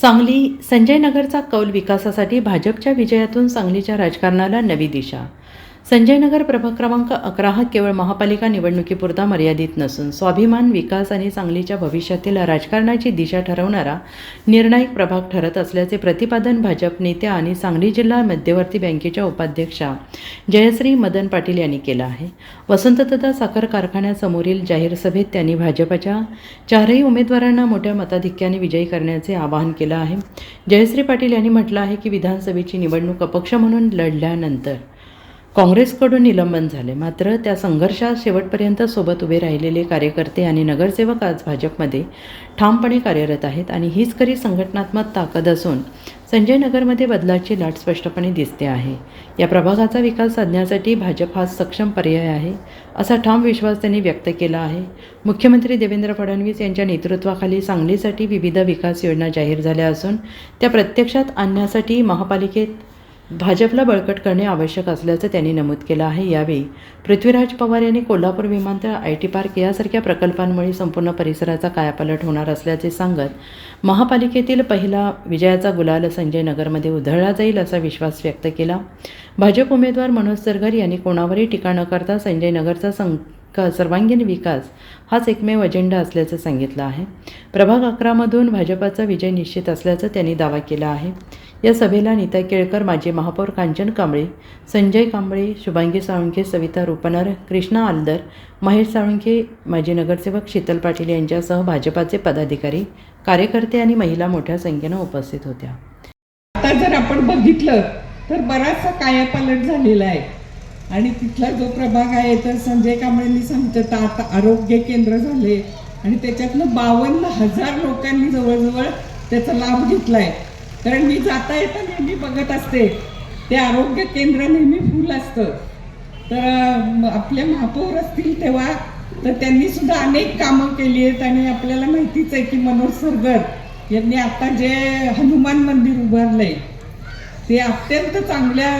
सांगली संजय नगरचा कौल विकासासाठी भाजपच्या विजयातून सांगलीच्या राजकारणाला नवी दिशा संजयनगर प्रभाग क्रमांक अकरा हा केवळ महापालिका निवडणुकीपुरता मर्यादित नसून स्वाभिमान विकास आणि सांगलीच्या भविष्यातील राजकारणाची दिशा ठरवणारा निर्णायक प्रभाग ठरत असल्याचे प्रतिपादन भाजप नेत्या आणि सांगली जिल्हा मध्यवर्ती बँकेच्या उपाध्यक्षा जयश्री मदन पाटील यांनी केलं आहे. वसंतदादा साखर कारखान्यासमोरील जाहीर सभेत त्यांनी भाजपच्या चारही उमेदवारांना मोठ्या मताधिक्याने विजयी करण्याचे आवाहन केलं आहे. जयश्री पाटील यांनी म्हटलं आहे की विधानसभेची निवडणूक अपक्ष म्हणून लढल्यानंतर काँग्रेसकडून निलंबन झाले. मात्र त्या संघर्षात शेवटपर्यंत सोबत उभे राहिलेले कार्यकर्ते आणि नगरसेवक आज भाजपमध्ये ठामपणे कार्यरत आहेत आणि हीच खरी संघटनात्मक ताकद असून संजय नगरमध्ये बदलाची लाट स्पष्टपणे दिसते आहे. या प्रभागाचा विकास साधण्यासाठी भाजप हा सक्षम पर्याय आहे असा ठाम विश्वास त्यांनी व्यक्त केला आहे. मुख्यमंत्री देवेंद्र फडणवीस यांच्या नेतृत्वाखाली सांगलीसाठी विविध विकास योजना जाहीर झाल्या असून त्या प्रत्यक्षात आणण्यासाठी महापालिकेत भाजपला बळकट करणे आवश्यक असल्याचं त्यांनी नमूद केलं आहे. यावेळी पृथ्वीराज पवार यांनी कोल्हापूर विमानतळ आय टी पार्क यासारख्या प्रकल्पांमुळे संपूर्ण परिसराचा कायापालट होणार असल्याचे सांगत महापालिकेतील पहिला विजयाचा गुलाल संजय नगरमध्ये उधळला जाईल असा विश्वास व्यक्त केला. भाजप उमेदवार मनोज सरगर यांनी कोणावरही टीका न करता संजय नगरचा सं विकास सर्वांगीण विकास हाच एकमेव अजेंडा असल्याचं सांगितलं आहे. प्रभाग अकरामधून भाजपाचा विजय निश्चित असल्याचं त्यांनी दावा केला आहे. या सभेला नीता केळकर माजी महापौर कांचन कांबळे संजय कांबळे शुभांगी साळुंखे सविता रुपनर कृष्णा आलदर महेश साळुंखे माजी नगरसेवक शीतल पाटील यांच्यासह भाजपाचे पदाधिकारी कार्यकर्ते आणि महिला मोठ्या संख्येनं उपस्थित होत्या. आता जर आपण बघितलं तर बराचसा कायापालट झालेला आहे. आणि तिथला जो प्रभाग आहे तर संजय कांबळेंनी सांगितलं तर आता आरोग्य केंद्र झाले. आणि त्याच्यातनं बावन्न हजार लोकांनी जवळजवळ त्याचा लाभ घेतलाय. कारण मी जाता येता नेहमी बघत असते ते आरोग्य केंद्र नेहमी फुल असतं. तर आपले महापौर असतील तेव्हा तर त्यांनी सुद्धा अनेक कामं केली आहेत आणि आपल्याला माहितीच आहे की मनोज सरगर यांनी आता जे हनुमान मंदिर उभारलंय ते अत्यंत चांगल्या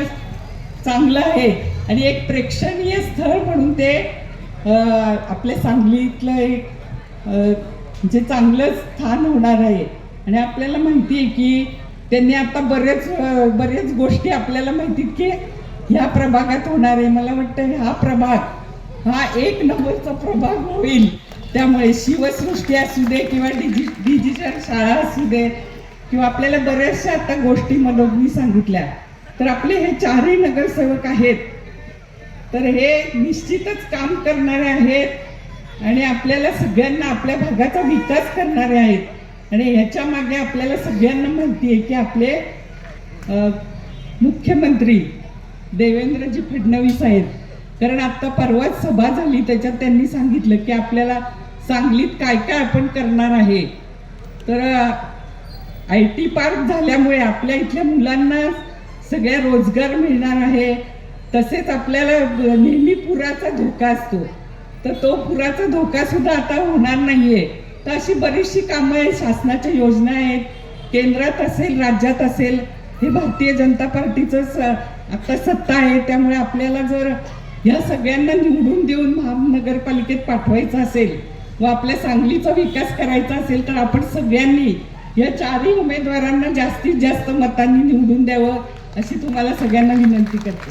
चांगलं आहे. आणि एक प्रेक्षणीय स्थळ म्हणून ते आपल्या सांगलीतलं एक जे चांगलं स्थान होणार आहे. आणि आपल्याला माहिती आहे की त्यांनी आता बरेच बरेच गोष्टी आपल्याला माहिती आहेत की ह्या प्रभागात होणार आहे. मला वाटतं हा प्रभाग हा एक नंबरचा प्रभाग होईल. त्यामुळे शिवसृष्टी असू दे किंवा डिजि डिजिटल शाळा असू दे किंवा आपल्याला बऱ्याचशा आता गोष्टी मनोजनी सांगितल्या. तर आपले हे चारही नगरसेवक आहेत तर हे निश्चितच काम करणारे आहेत. आणि आपल्याला सगळ्यांना आपल्या भागाचा विकास करणारे आहेत. आणि ह्याच्या मागे आपल्याला सगळ्यांना माहिती आहे की आपले मुख्यमंत्री देवेंद्रजी फडणवीस आहेत. कारण आता परवाच सभा झाली त्याच्यात त्यांनी सांगितलं की आपल्याला सांगलीत काय काय आपण करणार आहे. तर आय टी पार्क झाल्यामुळे आपल्या इथल्या मुलांना सगळ्या रोजगार मिळणार आहे. तसेच आपल्याला नेहमी पुराचा धोका असतो. तर तो पुराचा धोका सुद्धा आता होणार नाहीये. तर अशी बरीचशी कामं आहेत. शासनाच्या योजना आहेत. केंद्रात असेल राज्यात असेल हे भारतीय जनता पार्टीचंच स आता सत्ता आहे. त्यामुळे आपल्याला जर ह्या सगळ्यांना निवडून देऊन महानगरपालिकेत पाठवायचं असेल व आपल्या सांगलीचा विकास करायचा असेल तर आपण सगळ्यांनी या चारही उमेदवारांना जास्तीत जास्त मतांनी निवडून द्यावं अशी तुम्हाला सगळ्यांना विनंती करते.